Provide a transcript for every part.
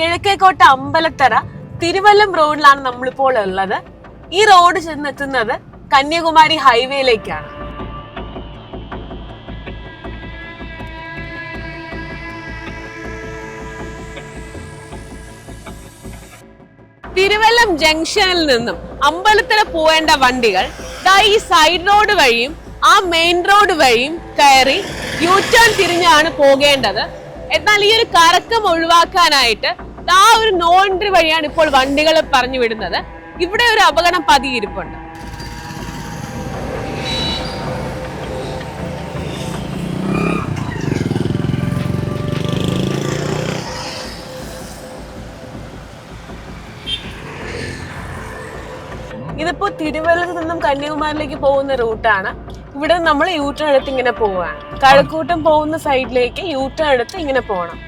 കിഴക്കേക്കോട്ട അമ്പലത്തറ തിരുവല്ലം റോഡിലാണ് നമ്മളിപ്പോൾ ഉള്ളത്. ഈ റോഡ് ചെന്നെത്തുന്നത് കന്യാകുമാരി ഹൈവേയിലേക്കാണ്. തിരുവല്ലം ജംഗ്ഷനിൽ നിന്നും അമ്പലത്തറ പോവേണ്ട വണ്ടികൾ ദാ ഈ സൈഡ് റോഡ് വഴിയും ആ മെയിൻ റോഡ് വഴിയും കയറി യൂ ടേൺ തിരിഞ്ഞാണ് പോകേണ്ടത്. എന്നാൽ ഈ ഒരു കറക്കം ഒഴിവാക്കാനായിട്ട് ആ ഒരു നോൺട്രി വഴിയാണ് ഇപ്പോൾ വണ്ടികൾ പറഞ്ഞു വിടുന്നത്. ഇവിടെ ഒരു അപകടം പതിയിരിപ്പുണ്ട്. ഇതിപ്പോ തിരുവല്ലത്ത് നിന്നും കന്യാകുമാരിലേക്ക് പോകുന്ന റൂട്ടാണ്. ഇവിടെ നമ്മൾ യൂട്ടേൺ ടേൺ എടുത്ത് ഇങ്ങനെ പോവാണ് കഴക്കൂട്ടം പോകുന്ന സൈഡിലേക്ക് യൂട്ടേൺ ടേൺ എടുത്ത് ഇങ്ങനെ പോകണം.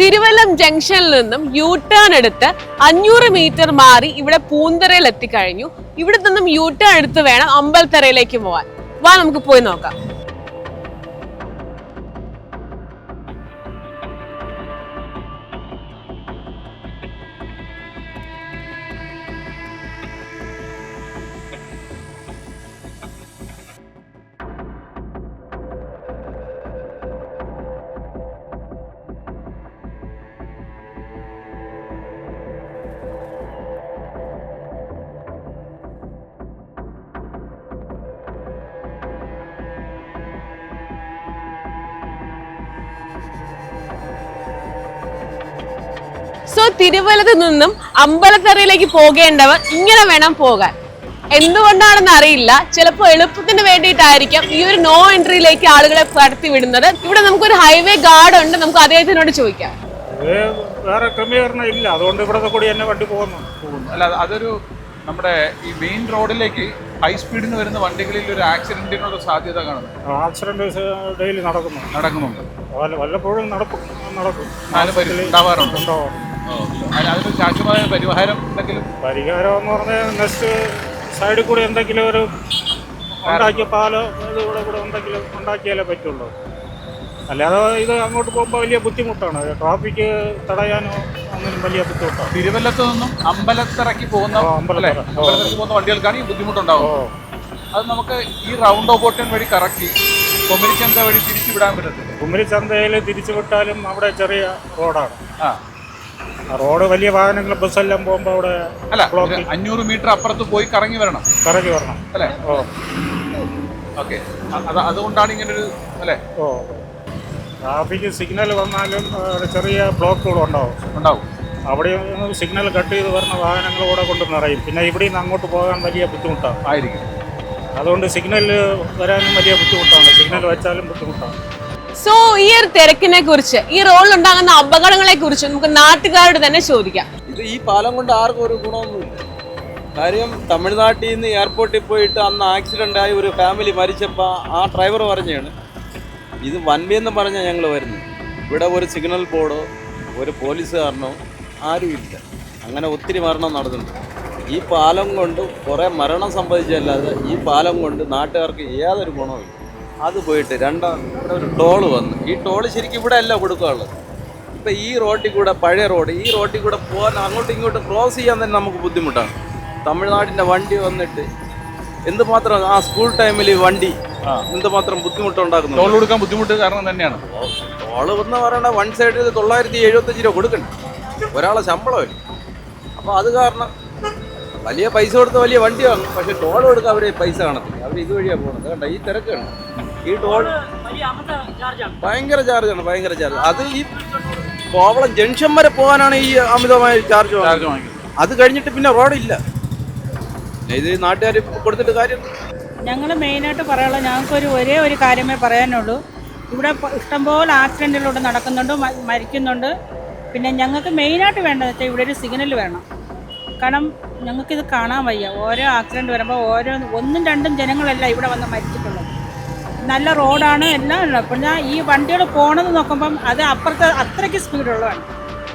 തിരുവല്ലം ജംഗ്ഷനിൽ നിന്നും യൂ ടേൺ എടുത്ത് അഞ്ഞൂറ് മീറ്റർ മാറി ഇവിടെ പൂന്തറയിൽ എത്തിക്കഴിഞ്ഞു ഇവിടെ നിന്നും യൂ ടേൺ എടുത്ത് വേണം അമ്പലത്തറയിലേക്ക് പോവാൻ. വാ നമുക്ക് പോയി നോക്കാം. സോ തിരുവല്ലത്ത് നിന്നും അമ്പലത്തറയിലേക്ക് പോകേണ്ടവർ ഇങ്ങനെ വേണം പോകാൻ. എന്തുകൊണ്ടാണെന്ന് അറിയില്ല. ചിലപ്പോൾ എളുപ്പത്തിന് വേണ്ടിയിട്ടായിരിക്കാം ഈ ഒരു നോ എൻട്രിയിലേക്ക് ആളുകളെ കടത്തി വിടുന്നത്. ഇവിടെ നമുക്കൊരു ഹൈവേ ഗാർഡ് ഉണ്ട്. നമുക്ക് അദ്ദേഹത്തിനോട് ചോദിക്കാം. വേറെ ക്രമീകരണം ഇല്ല. അതുകൊണ്ട് ഇവിടെ കൂടി തന്നെ വണ്ടി പോകുന്നു. പോകുന്നു. അല്ല അതൊരു നമ്മുടെ ഈ മെയിൻ റോഡിലേക്ക് ഹൈ സ്പീഡിന് വരുന്ന വണ്ടികളിൽ ഒരു ആക്സിഡന്റിനുള്ള സാധ്യത കാണുന്നു ആക്സിഡന്റ് ഡെയിലി നടക്കുന്നു. നടക്കുന്നുണ്ട്. വല്ല- വല്ലപ്പോഴും നടക്കും. നടക്കും. ഉണ്ടാവാറുണ്ട് പരി- ഉണ്ടാവാറുണ്ട്. ഉണ്ടാവും അതിന് ശാശ്വതമായ പരിഹാരം എന്തെങ്കിലും? പരിഹാരം എന്ന് പറഞ്ഞാൽ നെക്സ്റ്റ് സൈഡിൽ കൂടി എന്തെങ്കിലും ഒരു ഉണ്ടാക്കിയ പാലോ ഇതുകൂടെ കൂടെ എന്തെങ്കിലും ഉണ്ടാക്കിയാലേ പറ്റുള്ളൂ. അല്ലാതെ ഇത് അങ്ങോട്ട് പോകുമ്പോൾ വലിയ ബുദ്ധിമുട്ടാണ്. ട്രാഫിക് തടയാനോ ഒന്നിനും വലിയ ബുദ്ധിമുട്ടാണ്. തിരുവല്ലത്ത് നിന്നും അമ്പലത്തിറക്കി പോകുന്ന അമ്പലത്തിറക്കി അമ്പലത്തറ. പോകുന്ന വണ്ടികൾക്കാണ് ഈ ബുദ്ധിമുട്ടുണ്ടാവും അത് നമുക്ക് ഈ റൗണ്ട് ഓപ്പോർട്ടൻ വഴി കറക്കി കുമരിച്ചന്ത വഴി തിരിച്ചു വിടാൻ പറ്റത്തില്ല. കുമരിച്ചന്തയിൽ ചന്തയിൽ തിരിച്ചു വിട്ടാലും അവിടെ ചെറിയ റോഡാണ്. ആ. റോഡ് വലിയ വാഹനങ്ങൾ ബസ്സെല്ലാം പോകുമ്പോൾ അവിടെ അല്ല ഒരു അഞ്ഞൂറ് മീറ്റർ അപ്പുറത്ത് പോയി കറങ്ങി വരണം. കറങ്ങി വരണം. അല്ലേ? ഓ. ഓക്കെ. അത് അതുകൊണ്ടാണ് ഒരു അല്ലേ? ഓ. ട്രാഫിക് സിഗ്നൽ വന്നാലും ചെറിയ ബ്ലോക്കുകൾ ഉണ്ടാവും. ഉണ്ടാവും. അവിടെ സിഗ്നൽ കട്ട് ചെയ്ത് വരുന്ന വാഹനങ്ങൾ കൂടെ കൊണ്ട് നിറയും. പിന്നെ ഇവിടെ നിന്ന് അങ്ങോട്ട് പോകാൻ വലിയ ബുദ്ധിമുട്ടാണ്. ആയിരിക്കും. അതുകൊണ്ട് സിഗ്നൽ വരാനും വലിയ ബുദ്ധിമുട്ടാണ്. സിഗ്നൽ വെച്ചാലും ബുദ്ധിമുട്ടാണ്. സോ ഈ ഒരു തിരക്കിനെ കുറിച്ച് ഈ റോഡിൽ ഉണ്ടാകുന്ന അപകടങ്ങളെ കുറിച്ച് നമുക്ക് നാട്ടുകാരോട് തന്നെ ചോദിക്കാം. ഇത് ഈ പാലം കൊണ്ട് ആർക്കും ഒരു ഗുണമൊന്നുമില്ല. കാര്യം തമിഴ്നാട്ടിൽ നിന്ന് എയർപോർട്ടിൽ പോയിട്ട് അന്ന് ആക്സിഡന്റ് ആയി ഒരു ഫാമിലി മരിച്ചപ്പോൾ ആ ഡ്രൈവർ പറഞ്ഞാണ് ഇത് വൻവേ എന്ന് പറഞ്ഞാൽ ഞങ്ങൾ വരുന്നത്. ഇവിടെ ഒരു സിഗ്നൽ ബോർഡോ ഒരു പോലീസുകാരനോ ആരുമില്ല അങ്ങനെ ഒത്തിരി മരണം നടന്നിട്ടുണ്ട്. ഈ പാലം കൊണ്ട് കുറേ മരണം സംഭവിച്ചല്ലാതെ ഈ പാലം കൊണ്ട് നാട്ടുകാർക്ക് യാതൊരു ഗുണവുമില്ല. അത് പോയിട്ട് രണ്ടാം ഇവിടെ ഒരു ടോൾ വന്നു. ഈ ടോൾ ശരിക്കും ഇവിടെ അല്ല കൊടുക്കാനുള്ളത്. ഇപ്പം ഈ റോട്ടിൽ കൂടെ പഴയ റോഡ് ഈ റോട്ടിൽ കൂടെ പോകാൻ അങ്ങോട്ടും ഇങ്ങോട്ടും ക്രോസ് ചെയ്യാൻ തന്നെ നമുക്ക് ബുദ്ധിമുട്ടാണ്. തമിഴ്നാടിന്റെ വണ്ടി വന്നിട്ട് എന്തുമാത്രം ആ സ്കൂൾ ടൈമിൽ വണ്ടി. എന്തുമാത്രം ബുദ്ധിമുട്ടുണ്ടാക്കുന്നു? ടോൾ കൊടുക്കാൻ ബുദ്ധിമുട്ട് കാരണം തന്നെയാണ്. ടോൾ എന്ന് പറയണ വൺ സൈഡിൽ തൊള്ളായിരത്തി എഴുപത്തഞ്ച് രൂപ കൊടുക്കണ്ട. ഒരാളെ ശമ്പളമില്ല അപ്പോൾ അത് കാരണം വലിയ പൈസ കൊടുത്ത് വലിയ വണ്ടി വാങ്ങും. പക്ഷെ ടോൾ കൊടുക്കാൻ അവർ പൈസ കാണത്തില്ല. അവർ ഇതുവഴിയാണ് പോകുന്നത് കണ്ട? ഈ തിരക്കാണ്? ഈ ടോൾ ഭയങ്കര ചാർജാണ് ഭയങ്കര ചാർജ്. അത് ഈ കോവളം ജംഗ്ഷൻ വരെ പോകാനാണ് ഈ അമിതമായ ചാർജ് ചാർജ് അത് കഴിഞ്ഞിട്ട് പിന്നെ റോഡില്ല ഇത് നാട്ടുകാർ കൊടുത്തിട്ട് കാര്യം ഞങ്ങൾ മെയിനായിട്ട് പറയാനുള്ള ഞങ്ങൾക്കൊരു ഒരേ ഒരു കാര്യമേ പറയാനുള്ളൂ. ഇവിടെ ഇഷ്ടംപോലെ ആക്സിഡന്റിലൂടെ നടക്കുന്നുണ്ട് മരിക്കുന്നുണ്ട്. പിന്നെ ഞങ്ങൾക്ക് മെയിനായിട്ട് വേണ്ടതെന്ന് വെച്ചാൽ ഇവിടെ ഒരു സിഗ്നൽ വേണം. കാരണം ഞങ്ങൾക്കിത് കാണാൻ വയ്യ. ഓരോ ആക്സിഡന്റ് വരുമ്പോൾ ഓരോ ഒന്നും രണ്ടും ജനങ്ങളല്ല ഇവിടെ വന്ന് മരിച്ചിട്ടുള്ളത്. നല്ല റോഡാണ് എല്ലാം ഉള്ളത്. അപ്പം ഞാൻ ഈ വണ്ടികൾ പോകണമെന്ന് നോക്കുമ്പം അത് അപ്പുറത്ത് അത്രയ്ക്ക് സ്പീഡുള്ളതാണ്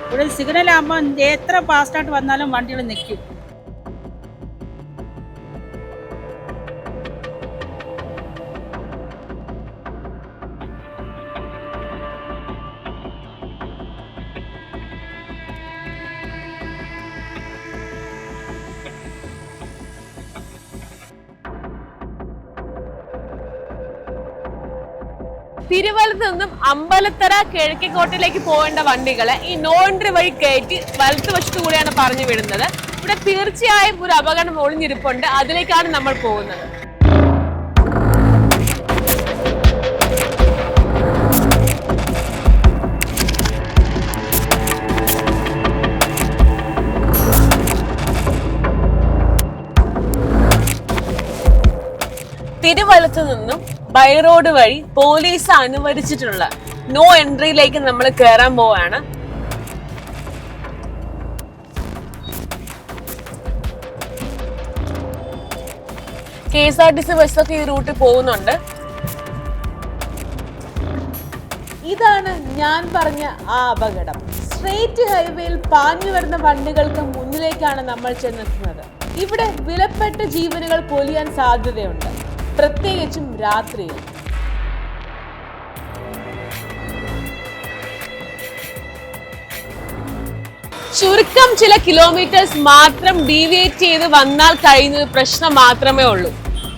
ഇവിടെ സിഗ്നലാകുമ്പോൾ എത്ര ഫാസ്റ്റായിട്ട് വന്നാലും വണ്ടികൾ നിൽക്കും തിരുവല്ലത്ത് നിന്നും അമ്പലത്തറ കിഴക്കേക്കോട്ടയിലേക്ക് പോകേണ്ട വണ്ടികളെ ഈ നോൺട്രി വഴി കയറ്റി വലത്ത് വശത്തു കൂടെയാണ് പറഞ്ഞു വിടുന്നത്. ഇവിടെ തീർച്ചയായും ഒരു അപകടം ഒളിഞ്ഞിരിപ്പുണ്ട്. അതിലേക്കാണ് നമ്മൾ പോകുന്നത്. തിരുവല്ലത്ത് നിന്നും ബൈ റോഡ് വഴി പോലീസ് അനുവദിച്ചിട്ടുള്ള നോ എൻട്രിയിലേക്ക് നമ്മൾ കയറാൻ പോവാണ്. K S R T C ബസ്സൊക്കെ ഈ റൂട്ടിൽ പോകുന്നുണ്ട്. ഇതാണ് ഞാൻ പറഞ്ഞ ആ അപകടം സ്ട്രേറ്റ് ഹൈവേയിൽ പാഞ്ഞു വരുന്ന വണ്ടികൾക്ക് മുന്നിലേക്കാണ് നമ്മൾ ചെന്നെത്തുന്നത്. ഇവിടെ വിലപ്പെട്ട ജീവനുകൾ പൊലിയാൻ സാധ്യതയുണ്ട്. പ്രത്യേകിച്ചും രാത്രിയിൽ. ചുരുക്കം ചില കിലോമീറ്റേഴ്സ് മാത്രം ഡീവിയേറ്റ് ചെയ്ത് വന്നാൽ കഴിയുന്ന ഒരു പ്രശ്നം മാത്രമേ ഉള്ളൂ.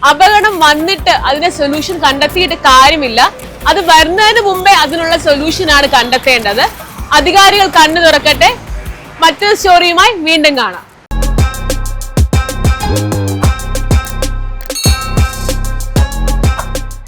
അപകടം വന്നിട്ട് അതിനെ സൊല്യൂഷൻ കണ്ടെത്തിയിട്ട് കാര്യമില്ല. അത് വരുന്നതിന് മുമ്പേ അതിനുള്ള സൊല്യൂഷൻ ആണ് കണ്ടെത്തേണ്ടത്. അധികാരികൾ കണ്ണു തുറക്കട്ടെ. മറ്റൊരു സ്റ്റോറിയുമായി വീണ്ടും കാണാം.